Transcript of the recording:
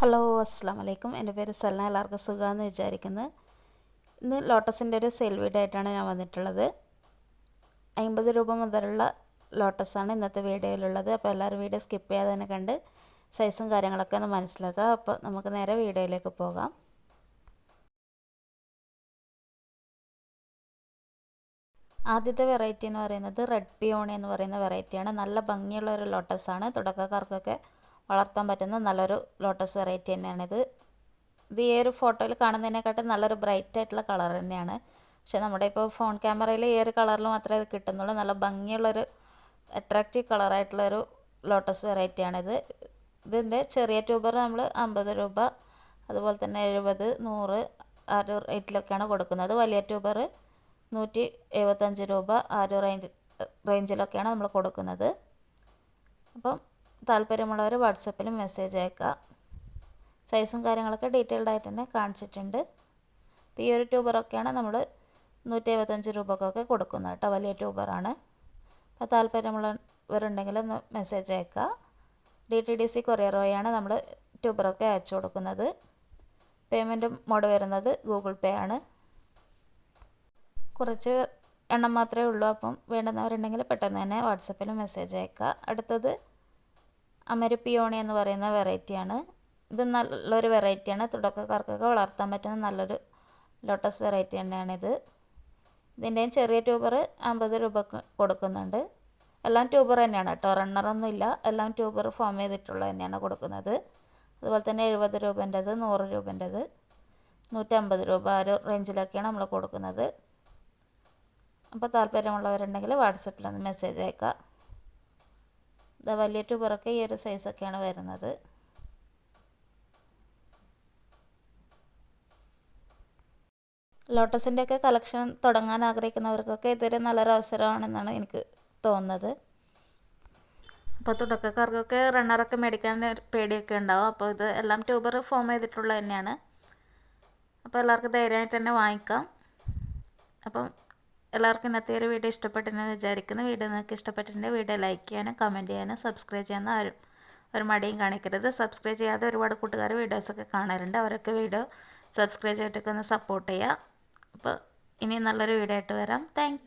Hello അസ്സാം വലൈക്കും എന്റെ പേര് സൽന. എല്ലാവർക്കും സുഖമെന്ന് വിചാരിക്കുന്നത് ഇന്ന് ലോട്ടസിന്റെ ഒരു സെയിൽ വീഡിയോ ആയിട്ടാണ് ഞാൻ വന്നിട്ടുള്ളത്. അമ്പത് രൂപ മുതലുള്ള ലോട്ടസാണ് ഇന്നത്തെ വീഡിയോയിലുള്ളത്. അപ്പോൾ എല്ലാവരും വീഡിയോ സ്കിപ്പ് ചെയ്യാതെ തന്നെ കണ്ട് സൈസും കാര്യങ്ങളൊക്കെ ഒന്ന് മനസ്സിലാക്കുക. അപ്പോൾ നമുക്ക് നേരെ വീഡിയോയിലേക്ക് പോകാം. ആദ്യത്തെ വെറൈറ്റി എന്ന് പറയുന്നത് റെഡ് പിയോണി എന്ന് പറയുന്ന വെറൈറ്റിയാണ്. നല്ല ഭംഗിയുള്ള ഒരു ലോട്ടസാണ്. തുടക്കക്കാർക്കൊക്കെ വളർത്താൻ പറ്റുന്ന നല്ലൊരു ലോട്ടസ് വെറൈറ്റി തന്നെയാണിത്. ഇത് ഈ ഒരു ഫോട്ടോയിൽ കാണുന്നതിനെക്കാട്ടും നല്ലൊരു ബ്രൈറ്റ് ആയിട്ടുള്ള കളർ തന്നെയാണ്. പക്ഷേ നമ്മുടെ ഇപ്പോൾ ഫോൺ ക്യാമറയിൽ ഈ ഒരു കളറിൽ മാത്രമേ ഇത് കിട്ടുന്നുള്ളൂ. നല്ല ഭംഗിയുള്ളൊരു അട്രാക്റ്റീവ് കളറായിട്ടുള്ളൊരു ലോട്ടസ് വെറൈറ്റിയാണിത് ഇതിന്റെ ചെറിയ ട്യൂബർ നമ്മൾ അമ്പത് രൂപ അതുപോലെ തന്നെ എഴുപത് നൂറ് ആ ഒരു റേറ്റിലൊക്കെയാണ് കൊടുക്കുന്നത്. വലിയ ട്യൂബർ നൂറ്റി എഴുപത്തഞ്ച് രൂപ ആ ഒരു റേഞ്ച് റേഞ്ചിലൊക്കെയാണ് നമ്മൾ കൊടുക്കുന്നത്. അപ്പം താല്പര്യമുള്ളവർ വാട്സപ്പിൽ മെസ്സേജ് അയക്കുക. സൈസും കാര്യങ്ങളൊക്കെ ഡീറ്റെയിൽഡ് ആയിട്ട് തന്നെ കാണിച്ചിട്ടുണ്ട്. അപ്പോൾ ഈ ഒരു ട്യൂബറൊക്കെയാണ് നമ്മൾ നൂറ്റി എഴുപത്തഞ്ച് രൂപക്കൊക്കെ കൊടുക്കുന്നത് കേട്ടോ വലിയ ട്യൂബറാണ് അപ്പോൾ താല്പര്യമുള്ളവരുണ്ടെങ്കിൽ ഒന്ന് മെസ്സേജ് അയക്കുക. D T D C courier വഴിയാണ് നമ്മൾ ട്യൂബറൊക്കെ അയച്ചു കൊടുക്കുന്നത്. പേയ്മെന്റ് മോഡ് വരുന്നത് ഗൂഗിൾ പേ ആണ്. കുറച്ച് എണ്ണം മാത്രമേ ഉള്ളൂ അപ്പം വേണ്ടുന്നവരുണ്ടെങ്കിൽ പെട്ടെന്ന് തന്നെ വാട്സപ്പിൽ മെസ്സേജ് അയക്കുക. അടുത്തത് അമരപ്പിയോണി എന്ന് പറയുന്ന വെറൈറ്റിയാണ് ഇത് നല്ലൊരു വെറൈറ്റിയാണ് തുടക്കക്കാർക്കൊക്കെ വളർത്താൻ പറ്റുന്ന നല്ലൊരു ലോട്ടസ് വെറൈറ്റി തന്നെയാണിത് ഇതിന്റെയും ചെറിയ ട്യൂബർ അമ്പത് രൂപ കൊടുക്കുന്നുണ്ട്. എല്ലാം ട്യൂബർ തന്നെയാണ് കേട്ടോ. റണ്ണറൊന്നും ഇല്ല. എല്ലാം ട്യൂബർ ഫോം ചെയ്തിട്ടുള്ള തന്നെയാണ് കൊടുക്കുന്നത്. അതുപോലെ തന്നെ എഴുപത് രൂപേന്റെത് നൂറ് രൂപേന്റെത് നൂറ്റമ്പത് രൂപ ആ ഒരു റേഞ്ചിലൊക്കെയാണ് നമ്മൾ കൊടുക്കുന്നത്. അപ്പോൾ താല്പര്യമുള്ളവരുണ്ടെങ്കിൽ വാട്സപ്പിലൊന്ന് മെസ്സേജ് അയക്കുക. വലിയ ട്യൂബറൊക്കെ ഈ ഒരു സൈസൊക്കെയാണ് വരുന്നത്. ലോട്ടസിന്റെയൊക്കെ കളക്ഷൻ തുടങ്ങാൻ ആഗ്രഹിക്കുന്നവർക്കൊക്കെ ഇതൊരു നല്ലൊരു അവസരമാണെന്നാണ് എനിക്ക് തോന്നുന്നത്. അപ്പോൾ തുടക്കക്കാർക്കൊക്കെ റണ്ണറൊക്കെ മേടിക്കാൻ പേടിയൊക്കെ ഉണ്ടാവും. അപ്പോൾ ഇത് എല്ലാം ട്യൂബർ ഫോം ചെയ്തിട്ടുള്ളത് തന്നെയാണ്. അപ്പോൾ എല്ലാവർക്കും ധൈര്യമായിട്ട് തന്നെ വാങ്ങിക്കാം. അപ്പം എല്ലാവർക്കും ഇന്നത്തെ ഒരു വീഡിയോ ഇഷ്ടപ്പെട്ടെന്ന് വിചാരിക്കുന്ന. വീഡിയോ നിങ്ങൾക്ക് ഇഷ്ടപ്പെട്ടിട്ടുണ്ടെങ്കിൽ വീഡിയോ ലൈക്ക് ചെയ്യാനും കമന്റ് ചെയ്യാനും സബ്സ്ക്രൈബ് ചെയ്യാനും ആരും ഒരു മടിയും കാണിക്കരുത്. സബ്സ്ക്രൈബ് ചെയ്യാതെ ഒരുപാട് കൂട്ടുകാർ വീഡിയോസൊക്കെ കാണാറുണ്ട്. അവരൊക്കെ വീഡിയോ സബ്സ്ക്രൈബ് ചെയ്തിട്ടൊക്കെ ഒന്ന് സപ്പോർട്ട് ചെയ്യുക. അപ്പോൾ ഇനി നല്ലൊരു വീഡിയോ ആയിട്ട് വരാം. താങ്ക്